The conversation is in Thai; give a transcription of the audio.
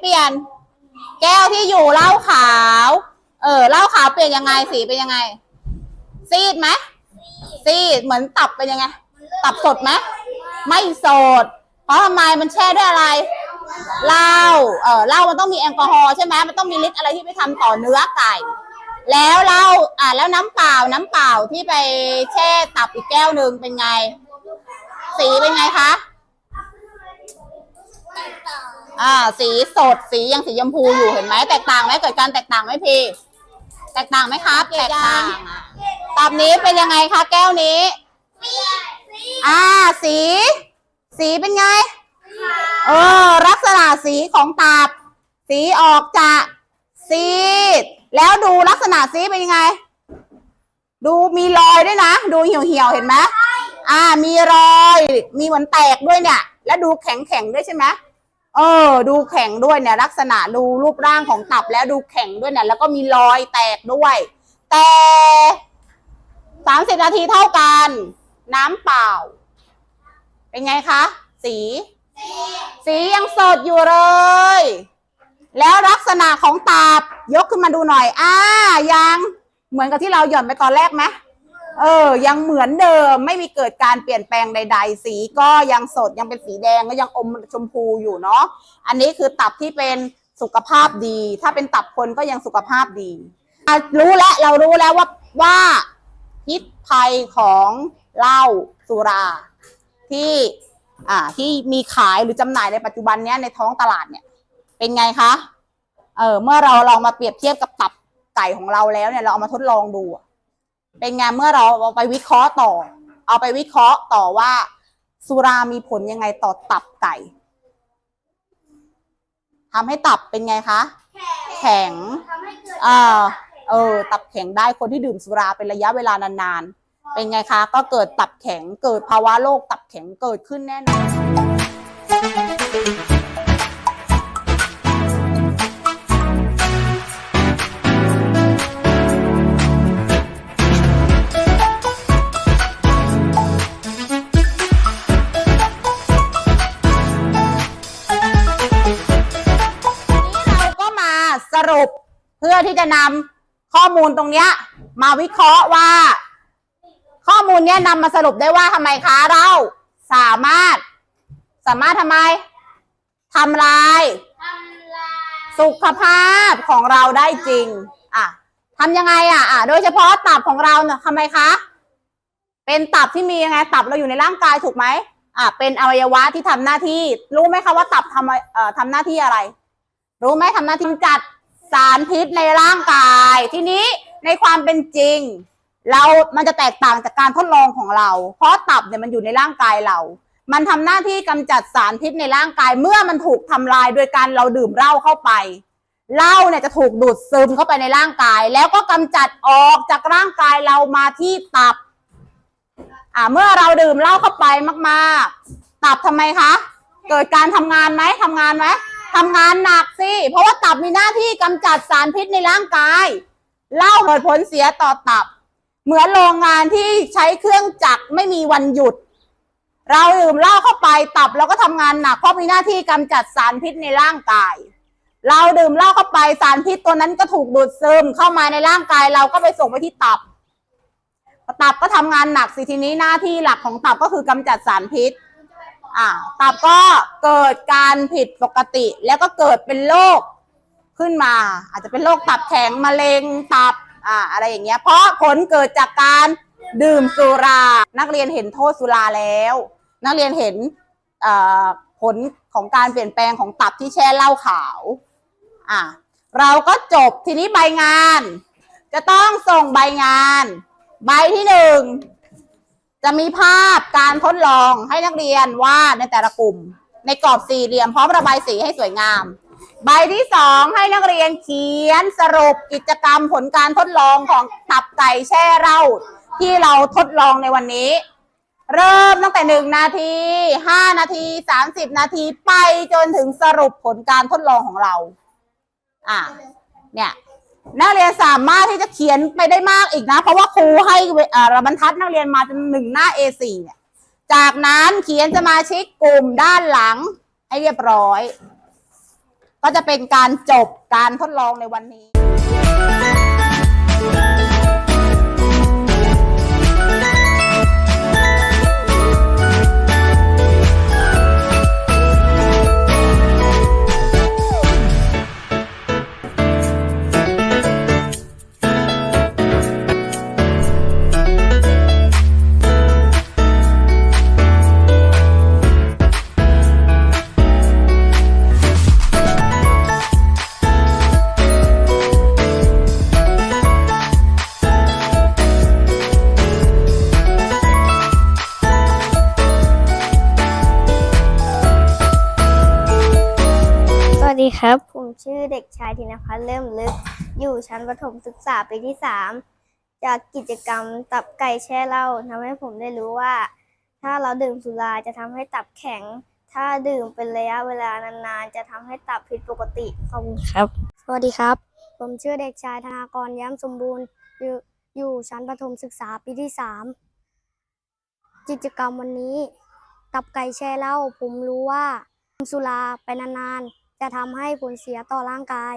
เปลี่ยน แก้วที่อยู่เหล้าขาว เออเหล้าขาวเปลี่ยนยังไงสีเป็นยังไง ซีดไหมซีดเหมือนตับเป็นยังไง ตับสดไหมไม่สด เพราะทำไมมันแช่ด้วยอะไรเหล้าเออเหล้ามันต้องมีแอลกอฮอล์ใช่ไหมมันต้องมีฤทธิ์อะไรที่ไปทำต่อเนื้อไก่ แล้วเหล้าอ่าแล้วน้ำเปล่าน้ำเปล่าที่ไปแช่ตับอีกแก้วหนึ่งเป็นไง สีเป็นไงคะ อ่า สีสด สียังสีชมพูอยู่เห็นไหมแตกต่างไหมเกิดการแตกต่างไหมพี่ แตกต่างไหมครับ แตกต่างอะตับนี้เป็นยังไงคะแก้วนี้ อ่า สี สีเป็นไง เออ ลักษณะสีของตับ สีออกจะซีด แล้วดูลักษณะสีเป็นยังไง ดูมีรอยด้วยนะ ดูเหี่ยวเหี่ยวๆเห็นไหมอ่า มีรอย มีเหมือนแตกด้วยเนี่ย แล้วดูแข็งแข็งๆด้วยใช่ไหม เออ ดูแข็งด้วยเนี่ยลักษณะดูรูปร่างของตับแล้วดูแข็งด้วยเนี่ยแล้วก็มีรอยแตกด้วย แต่สามสิบนาทีเท่ากัน น้ำเปล่า เป็นไงคะ สี สียังสดอยู่เลย แล้วลักษณะของตับยกขึ้นมาดูหน่อย อ่ายังเหมือนกับที่เราหย่อนไปตอนแรกไหม เออ ยังเหมือนเดิมไม่มีเกิดการเปลี่ยนแปลงใด ๆ สีก็ยังสดยังเป็นสีแดงก็ยังอมชมพูอยู่เนาะอันนี้คือตับที่เป็นสุขภาพดี ถ้าเป็นตับคนก็ยังสุขภาพดีรู้แล้วเรารู้แล้วว่าว่าพิษภัยของเหล้าสุราที่อ่าที่มีขายหรือจำหน่ายในปัจจุบันเนี้ยในท้องตลาดเนี่ยเป็นไงคะเออเมื่อเราลองมาเปรียบเทียบกับตับไก่ของเราแล้วเนี่ยเราเอามาทดลองดู เป็นไงเมื่อเราเอาไปวิเคราะห์ต่อ เอาไปวิเคราะห์ต่อว่า สุรามีผลยังไงต่อตับไก่ทำให้ตับเป็นไงคะ แข็งอ่าเออ ตับแข็งได้คนที่ดื่มสุราเป็นระยะเวลานานๆ เป็นไงคะ ก็เกิดตับแข็ง เกิดภาวะโรคตับแข็งเกิดขึ้นแน่นอนนี้ พื่อที่จะนำข้อมูลตรงเนี้ยมาวิเคราะห์ว่า ข้อมูลเนี้ยนำมาสรุปได้ว่าทำไมคะเราสามารถ สามารถทำไมทำลายสุขภาพของเราได้จริง อะทำยังไงอะอะ โดยเฉพาะตับของเราเนี่ยทำไมคะ เป็นตับที่มียังไง ตับเราอยู่ในร่างกายถูกไหมอะ เป็นอวัยวะที่ทำหน้าที่ รู้ไหมคะว่าตับทำเอ่อทำหน้าที่อะไร รู้ไหมทำหน้าที่กำจัด สารพิษในร่างกาย ทีนี้ในความเป็นจริง เรามันจะแตกต่างจากการทดลองของเรา เพราะตับเนี่ยมันอยู่ในร่างกายเรา มันทำหน้าที่กำจัดสารพิษในร่างกาย เมื่อมันถูกทำลายโดยการเราดื่มเหล้าเข้าไปเหล้าเนี่ยจะถูกดูดซึมเข้าไปในร่างกาย แล้วก็กำจัดออกจากร่างกายเรามาที่ตับ อ่าเมื่อเราดื่มเหล้าเข้าไปมาก ๆ ตับทำไมคะ เกิดการทำงานไหมทำงานไหม ทำงานหนักสิ เพราะว่าตับมีหน้าที่กำจัดสารพิษในร่างกายเหล้าเกิดผลเสียต่อตับ เหมือนโรงงานที่ใช้เครื่องจักรไม่มีวันหยุด เราดื่มเหล้าเข้าไปตับเราก็ทำงานหนักเพราะมีหน้าที่กำจัดสารพิษในร่างกาย เราดื่มเหล้าเข้าไปสารพิษตัวนั้นก็ถูกดูดซึมเข้ามาในร่างกายเราก็ไปส่งไปที่ตับ ตับก็ทำงานหนักสิทีนี้หน้าที่หลักของตับก็คือกำจัดสารพิษ อ่าตับก็เกิดการผิดปกติ แล้วก็เกิดเป็นโรคขึ้นมา อาจจะเป็นโรคตับแข็งมะเร็งตับอ่าอะไรอย่างเงี้ย เพราะผลเกิดจากการดื่มสุรา นักเรียนเห็นโทษสุราแล้ว นักเรียนเห็นอ่อผลของการเปลี่ยนแปลงของตับที่แช่เหล้าขาวอ่าเราก็จบทีนี้ใบงาน จะต้องส่งใบงาน ใบที่หนึ่ง จะมีภาพการทดลองให้นักเรียนวาดในแต่ละกลุ่ม ในกรอบสี่เหลี่ยมพร้อมระบายสีให้สวยงาม ใบที่สองให้นักเรียนเขียนสรุปกิจกรรมผลการทดลองของตับไก่แช่เหล้าที่เราทดลองในวันนี้ เริ่มตั้งแต่หนึ่งนาทีห้านาทีสามสิบนาทีไปจนถึงสรุปผลการทดลองของเรา อะ เนี่ย นักเรียนสามารถที่จะเขียนไปได้มากอีกนะ เพราะว่าครูให้เอ่อบรรทัดนักเรียนมาจนหนึ่งหน้า A4 เนี่ย จากนั้นเขียนสมาชิกกลุ่มด้านหลังให้เรียบร้อย ก็จะเป็นการจบการทดลองในวันนี้ ดีครับ ผมชื่อเด็กชายธินพัฒน์เริ่มลึก อยู่ชั้นประถมศึกษาปีที่สามจากกิจกรรมตับไก่แช่เหล้าทำให้ผมได้รู้ว่า ถ้าเราดื่มสุราจะทำให้ตับแข็ง ถ้าดื่มเป็นระยะเวลานานๆ จะทำให้ตับผิดปกติขอบคุณครับ สวัสดีครับ ผมชื่อเด็กชายธนากรย้ำสมบูรณ์ อยู่อยู่ชั้นประถมศึกษาปีที่สามกิจกรรมวันนี้ ตับไก่แช่เหล้าผมรู้ว่าดื่มสุราไปนานๆ จะทำให้ผลเสียต่อร่างกาย